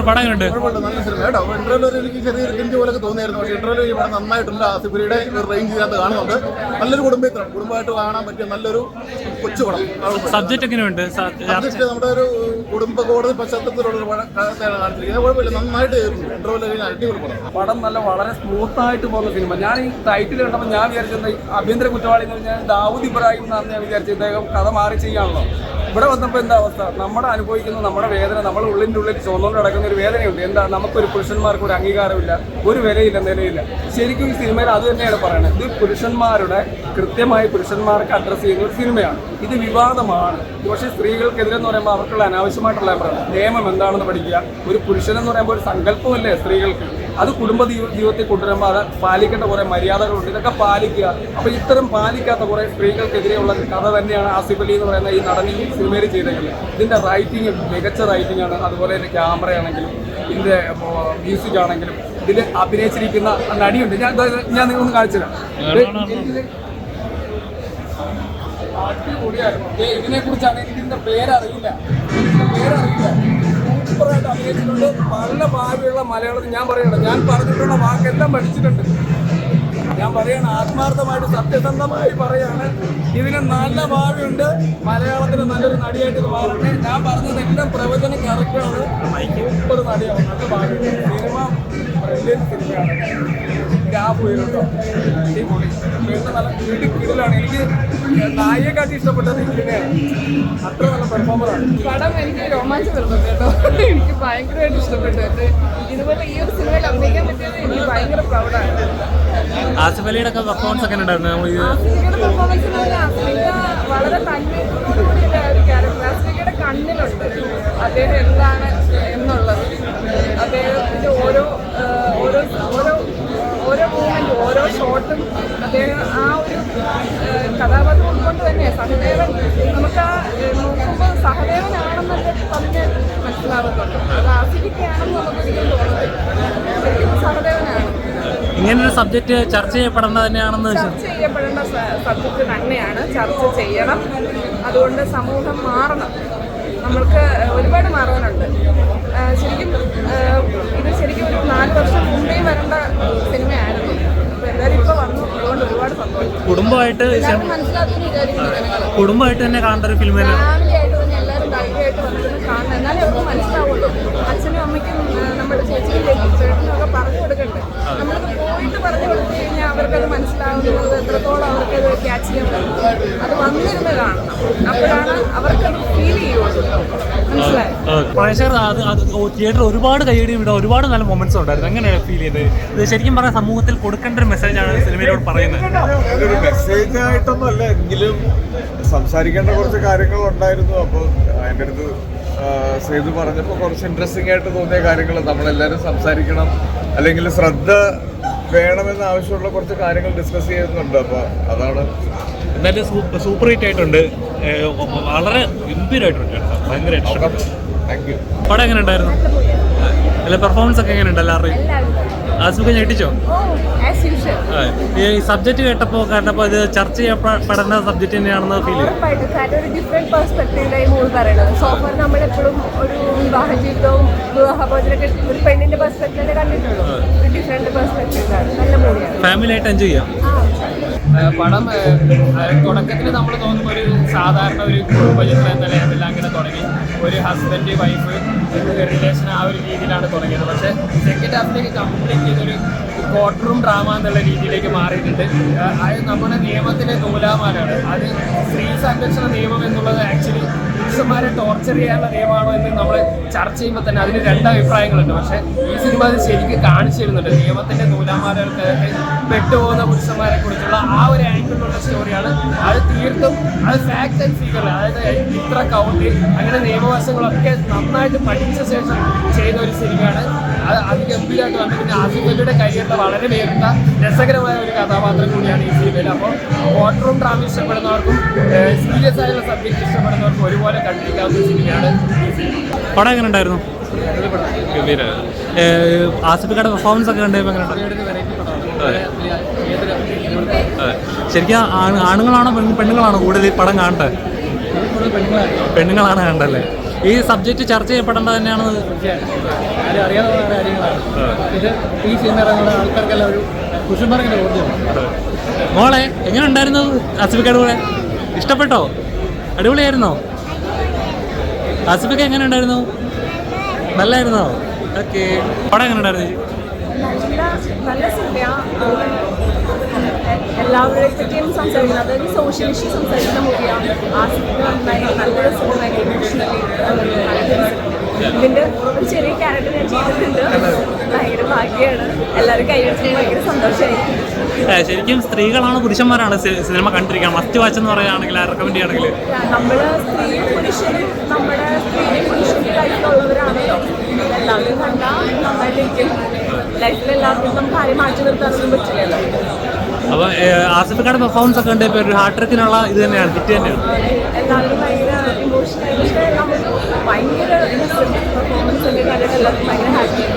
പടം ഉണ്ട് കുഴപ്പമില്ല നല്ല സിനിമ കേട്ടോ ഇന്റർവ്യൂവിൽ എനിക്ക് ചെറിയൊരു കിഞ്ച് പോലൊക്കെ തോന്നിയായിരുന്നു. പക്ഷേ ഇന്റർവ്യൂ ഈ പടം നന്നായിട്ടുണ്ട് ആസിഫിയുടെ ഒരു റേഞ്ച് ഇതിനകത്ത് കാണുന്നുണ്ട്. നല്ലൊരു കുടുംബത്തിലാണ് കുടുംബമായിട്ട് കാണാൻ പറ്റിയ നല്ലൊരു കൊച്ചു പടം. സബ്ജക്റ്റ് എങ്ങനെയുണ്ട്? സ- സബ്ജക്ട് നമ്മുടെ ഒരു കുടുംബ കോടതി പശ്ചാത്തലത്തിലുള്ള ഒരു പടം കഥയാണ് കാണിച്ചിരിക്കുന്നത്. കുഴപ്പമില്ല നന്നായിട്ട് ചെയ്തിട്ടുണ്ട്. ഇന്റർവ്യൂവിൽ കഴിഞ്ഞാൽ അടിപൊളി പടം. പടം നല്ല വളരെ സ്മൂത്ത് ആയിട്ട് പോകുന്ന സിനിമ ഞാൻ ഈ ടൈറ്റിൽ കണ്ടപ്പോൾ ഞാൻ വിചാരിച്ചത് ആഭ്യന്തര കുറ്റവാളി എന്ന് പറഞ്ഞാൽ ദാവൂദ് ഇബ്രാഹിം എന്നാണ് ഞാൻ വിചാരിച്ചത്. ഇദ്ദേഹം കഥ മാറി ചെയ്യാണല്ലോ. ഇവിടെ വന്നപ്പോൾ എന്താ അവസ്ഥ? നമ്മുടെ അനുഭവിക്കുന്ന നമ്മുടെ വേദന നമ്മുടെ ഉള്ളിന്റെ ഉള്ളിൽ ചുവന്നുകൊണ്ട് നടക്കുന്ന ഒരു വേദനയുണ്ട്. എന്താ നമുക്കൊരു പുരുഷന്മാർക്ക് ഒരു അംഗീകാരമില്ല ഒരു വിലയില്ല നിലയില്ല. ശരിക്കും ഈ സിനിമയിൽ അത് തന്നെയാണ് പറയുന്നത് ഇത് പുരുഷന്മാരുടെ കൃത്യമായി പുരുഷന്മാർക്ക് അഡ്രസ്സ് ചെയ്യുന്ന ഒരു സിനിമയാണ്. ഇത് വിവാദമാണ്. പക്ഷേ സ്ത്രീകൾക്കെതിരെ എന്ന് പറയുമ്പോൾ അവർക്കുള്ള അനാവശ്യമായിട്ടുള്ള. നിയമം എന്താണെന്ന് പഠിക്കുക. ഒരു പുരുഷനെന്ന് പറയുമ്പോൾ ഒരു സങ്കല്പമല്ലേ സ്ത്രീകൾക്ക്? അത് കുടുംബ ജീവിതത്തിൽ കൊണ്ടുവരുമ്പോൾ അത് പാലിക്കേണ്ട കുറേ മര്യാദകളുണ്ട്. ഇതൊക്കെ പാലിക്കുക. അപ്പോൾ ഇത്തരം പാലിക്കാത്ത കുറേ സ്ത്രീകൾക്കെതിരെയുള്ള കഥ തന്നെയാണ് ആസിഫ് അലി എന്ന് പറയുന്ന ഈ നടനിൽ സിനിമയിൽ ചെയ്തേക്കുന്നത്. ഇതിന്റെ റൈറ്റിംഗ് മികച്ച റൈറ്റിംഗ് ആണ്. അതുപോലെ തന്നെ ക്യാമറ ആണെങ്കിലും ഇതിന്റെ മ്യൂസിക് ആണെങ്കിലും ഇതിൽ അഭിനയിച്ചിരിക്കുന്ന നടിയുണ്ട്. ഞാൻ ഞാൻ നിങ്ങളൊന്ന് കാണിച്ചു തരാം അടിപൊളിയായിരുന്നു. ഇതിനെ കുറിച്ചാണ് എനിക്ക് ഇതിന്റെ പേരറിയില്ല. ഇതിന്റെ പേരറിയില്ല. സൂപ്പറായിട്ട് അഭിനയിച്ചിട്ടുണ്ട്. നല്ല ഭാവിയുള്ള മലയാളത്തിൽ ഞാൻ പറയണം ഞാൻ പറഞ്ഞിട്ടുള്ള വാക്കെല്ലാം പഠിച്ചിട്ടുണ്ട്. ഞാൻ പറയാണ് ആത്മാർത്ഥമായിട്ട് സത്യസന്ധമായി പറയാണ്. ഇതിന് നല്ല ഭാവിയുണ്ട്. മലയാളത്തിന് നല്ലൊരു നടിയായിട്ട് ഇത് മാറട്ടെ. ഞാൻ പറഞ്ഞത് എല്ലാം പ്രവചനം കറക്റ്റാണ് മുപ്പത് നടിയാണ്. നല്ല ഭാവിയുണ്ട്. സിനിമ സിനിമയാണ്. ഗ്രാഫ് കേട്ടോ അടിപൊളി. വീണ്ടും നല്ല കിടിലാണ് എനിക്ക് നായിയെക്കാട്ടി ഇഷ്ടപ്പെട്ടത് ഇതിനെയാണ് അത്ര നല്ല പെർഫോമറാണ് പടം എനിക്ക് രോമാഞ്ചം വരുന്നുണ്ട് കേട്ടോ. എനിക്ക് ഭയങ്കരമായിട്ട് ഇഷ്ടപ്പെട്ടു. കേട്ടോ ഇതുപോലെ ഈ ഒരു സിനിമയിൽ അഭിനയിക്കാൻ പറ്റിയത് എനിക്ക് ഭയങ്കര പ്രൗഡാണ് ആസിഫ് അലിയുടെ ഒക്കെ പെർഫോമൻസ് ഒക്കെ ഉണ്ടായിരുന്നു പെർഫോമൻസ് എന്ന് വളരെ തന്മയത്തോടുകൂടിയുള്ള ഒരു ക്യാരക്ടർ കണ്ണിലുണ്ട് അദ്ദേഹം എന്താണ് എന്നുള്ളത്. അദ്ദേഹത്തിന്റെ ഓരോ ഓരോ ഓരോ ഓരോ മൂവ്മെന്റും ഓരോ ഷോട്ടും അദ്ദേഹം ആ ഒരു കഥാപാത്രം ഉൾക്കൊണ്ട് തന്നെ സഹദേവൻ നമുക്ക് ആ നോക്കുമ്പോൾ സഹദേവനാണെന്നല്ലേ പറഞ്ഞ് മനസ്സിലാവുന്നുണ്ട് അത് ആസ്വദിക്കുകയാണെന്ന് നമുക്ക് തോന്നുന്നത് ശരിക്കും സഹദേവനാണ്. ഇങ്ങനൊരു സബ്ജക്റ്റ് ചർച്ച ചെയ്യപ്പെടേണ്ട തന്നെയാണെന്ന് ചർച്ച ചെയ്യപ്പെടേണ്ട സബ്ജക്റ്റ് തന്നെയാണ്. ചർച്ച ചെയ്യണം. അതുകൊണ്ട് സമൂഹം മാറണം. നമ്മൾക്ക് ഒരുപാട് മാറാനുണ്ട് കുടുംബമായിട്ട് കുടുംബമായിട്ട് തന്നെ കാണേണ്ട ഒരു ഫിലിം തന്നെ ഫാമിലി ആയിട്ട് തന്നെ കാണുന്നത് എന്നാലേ അവർക്ക് മനസ്സിലാവുള്ളൂ. അച്ഛനും അമ്മയ്ക്കും നമ്മുടെ ചേച്ചിക്കും ചേട്ടനും ഒക്കെ പറഞ്ഞു കൊടുക്കണ്ടേ നമ്മൾക്ക് പോയിട്ട് പറഞ്ഞു കൊടുത്തു കഴിഞ്ഞാൽ അവർക്കത് മനസ്സിലാവുന്നത് എത്രത്തോളം അവർക്കത് ക്യാച്ച് ചെയ്യാൻ പറ്റും അത് വന്നിരുന്ന് കാണണം. അപ്പോഴാണ് അവർക്കത് ഫീൽ ചെയ്യുള്ളൂ. മനസ്സിലായോ? പ്രേക്ഷകർ അത് അത് തിയേറ്റർ ഒരുപാട് കൈയടി ഇവിടെ ഒരുപാട് നല്ല മൊമെന്റ്സ് ഉണ്ടായിരുന്നു. എങ്ങനെയാണ് ഫീൽ ചെയ്തത്? ഇത് ശരിക്കും പറഞ്ഞാൽ സമൂഹത്തിൽ കൊടുക്കേണ്ട ഒരു മെസ്സേജാണ് സിനിമയിലൂടെ പറയുന്നത്. മെസ്സേജ് ആയിട്ടൊന്നും അല്ല എങ്കിലും സംസാരിക്കേണ്ട കുറച്ച് കാര്യങ്ങൾ ഉണ്ടായിരുന്നു. അപ്പോൾ അതിന്റെ അടുത്ത് സേതു പറഞ്ഞപ്പോൾ കുറച്ച് ഇൻട്രസ്റ്റിംഗ് ആയിട്ട് തോന്നിയ കാര്യങ്ങൾ നമ്മളെല്ലാവരും സംസാരിക്കണം. അല്ലെങ്കിൽ ശ്രദ്ധ വേണമെന്ന് ആവശ്യമുള്ള കുറച്ച് കാര്യങ്ങൾ ഡിസ്കസ് ചെയ്യുന്നുണ്ട്. അപ്പോൾ അതാണ്. എന്തായാലും സൂപ്പർ സൂപ്പർ ഹിറ്റ് ആയിട്ടുണ്ട്. വളരെ ഗംഭീരമായിട്ടുണ്ട് ഭയങ്കര പടം എങ്ങനെ ഉണ്ടായിരുന്നു? അല്ല പെർഫോമൻസ് ഒക്കെ എങ്ങനെയുണ്ട് എല്ലാവരുടെയും ആസിഫൊക്കെ ഞെട്ടിച്ചോ? ഈ സബ്ജക്ട് കേട്ടപ്പോൾ കണ്ടപ്പോൾ ഇത് ചർച്ച ചെയ്യപ്പെടുന്ന സബ്ജക്ട് തന്നെയാണെന്ന് ഫീൽ ചെയ്തു. ഉറപ്പായിട്ടും കാരണം ഒരു ഡിഫറെന്റ് പെർസ്പെക്റ്റീവിലായി മൂവി പറയണത്. സോഫർ നമ്മളെപ്പോഴും ഒരു വിവാഹ ജീവിതവും വിവാഹഭോജനൊക്കെ ഒരു പെണ്ണിന്റെ പെർസ്പെക്റ്റീവിലെ കണ്ടിട്ടുള്ളൂ. ഒരു ഡിഫറെന്റ് പെർസ്പെക്റ്റീവിലാണ് നല്ല മൂവിയാണ് ഫാമിലി ആയിട്ട് എൻജോയ് ചെയ്യാം. പടം തുടക്കത്തിൽ നമ്മൾ തോന്നുമ്പോൾ ഒരു സാധാരണ ഒരു കുടുംബചിത്രം എന്ന ലെവലിൽ അങ്ങനെ തുടങ്ങി. ഒരു ഹസ്ബൻഡ് വൈഫ് റിലേഷൻ ആ ഒരു രീതിയിലാണ് തുടങ്ങിയത്. പക്ഷേ സെക്കൻഡ് ഹാഫിലേക്ക് കംപ്ലീറ്റ് ഒരു ക്വാർട്ടറും ഡ്രാമ എന്നുള്ള രീതിയിലേക്ക് മാറിയിട്ടുണ്ട്. അത് നമ്മുടെ നിയമത്തിലെ നൂലാമാരാണ് അത് സ്ത്രീ സംരക്ഷണ നിയമം എന്നുള്ളത് ആക്ച്വലി പുരുഷന്മാരെ ടോർച്ചർ ചെയ്യാനുള്ള നിയമമാണോ എന്ന് നമ്മൾ ചർച്ച ചെയ്യുമ്പോൾ തന്നെ അതിന് രണ്ട് അഭിപ്രായങ്ങളുണ്ട് പക്ഷേ ഈ സിനിമ അത് ശരിക്കും കാണിച്ചു തരുന്നുണ്ട്. നിയമത്തിന്റെ നൂലാമാരകൾക്ക് പെട്ടുപോകുന്ന പുരുഷന്മാരെ കുറിച്ചുള്ള ആ ഒരു ആംഗിളിലുള്ള സ്റ്റോറിയാണ് അത് തീർത്തും അത് ഫാക്ട് ആൻഡ് ഫിഗർ അതായത് ഇത്ര കൗണ്ട് അങ്ങനെ നിയമവശങ്ങളൊക്കെ നന്നായിട്ട് പഠിച്ച ശേഷം ചെയ്ത ഒരു സിനിമയാണ്. അത് അതിഗംഭീരമായിട്ട് വന്നു പിന്നെ ആസിഫലിയുടെ കരിയറിൽ വളരെ വേറിട്ട രസകരമായ ഒരു കഥാപാത്രം കൂടിയാണ് ഈ സിനിമയിൽ. അപ്പോൾ വാട്ടർ റൂം ഡ്രാമ ഇഷ്ടപ്പെടുന്നവർക്കും സീരിയസ് ആയുള്ള സബ്ജക്ട് ഇഷ്ടപ്പെടുന്നവർക്കും ഒരുപോലെ പടം എങ്ങനെ ഉണ്ടായിരുന്നു? ആസിഫിക്കയുടെ പെർഫോമൻസ് ഒക്കെ കണ്ടപ്പോൾ എങ്ങനെ ശരിക്കും ആണ് ആണുങ്ങളാണോ പെണ്ണ് പെണ്ണുങ്ങളാണോ കൂടുതൽ ഈ പടം കാണട്ടെ പെണ്ണുങ്ങളാണ് കണ്ടല്ലേ ഈ സബ്ജക്റ്റ് ചർച്ച ചെയ്യപ്പെടേണ്ടത് തന്നെയാണ്? മോളെ എങ്ങനെ ഉണ്ടായിരുന്നു ആസിഫിക്കയുടെ കൂടെ? ഇഷ്ടപ്പെട്ടോ? അടിപൊളിയായിരുന്നോ? ആസിഫിക്ക എങ്ങനെ ഉണ്ടായിരുന്നു? നല്ലായിരുന്നോ? ഓക്കെ. അവിടെ എങ്ങനെ ഉണ്ടായിരുന്നു? നല്ല നല്ല സിനിമയാണ് എല്ലാവരുടെ പറ്റിയും സംസാരിക്കുന്നത് അതായത് സോഷ്യൽ ഇഷ്യൂ സംസാരിക്കുന്ന മൂവിയാണ് ആ സിനിമ നന്നായി നല്ലൊരു സിനിമ ഇമോഷണലി ഇതിന്റെ ഒരു ചെറിയ ക്യാരക്ടർ ഞാൻ ചെയ്തിട്ടുണ്ട്. ഭയങ്കര ഭാഗ്യമാണ് എല്ലാവരും കൈയടിച്ചത് ഭയങ്കര സന്തോഷമായിരിക്കും ഏ, ശരിക്കും സ്ത്രീകളാണ് പുരുഷന്മാരാണ് സിനിമ കണ്ടിരിക്കണം മസ്റ്റ് വാച്ച് എന്ന് പറയുകയാണെങ്കിൽ റെക്കമെൻഡ് ചെയ്യണമെങ്കിൽ നമ്മൾ സ്ത്രീയും പുരുഷനും നമ്മുടെ സ്ത്രീയും പുരുഷനും ലൈഫിലുള്ളവരാണല്ലോ എല്ലാവരും കണ്ടാൽ നന്നായിട്ടിരിക്കും ലൈഫിൽ എല്ലാവർക്കും നമുക്ക് ആരെയും മാറ്റി നിർത്താനൊന്നും പറ്റില്ലല്ലോ. പെർഫോമൻസ് ഒക്കെ ഉണ്ട് ഇപ്പൊ ഒരു ഹാർട്ട് ട്രിക്കിനുള്ള ഇത് തന്നെയാണ് ഹിറ്റ് തന്നെയാണ്. എല്ലാവരും ഭയങ്കര ഇമോഷണൽ നമുക്ക് ഭയങ്കര പെർഫോമൻസ് ഒക്കെ കണ്ടിട്ട് എല്ലാവർക്കും ഭയങ്കര ഹാപ്പിയാണ്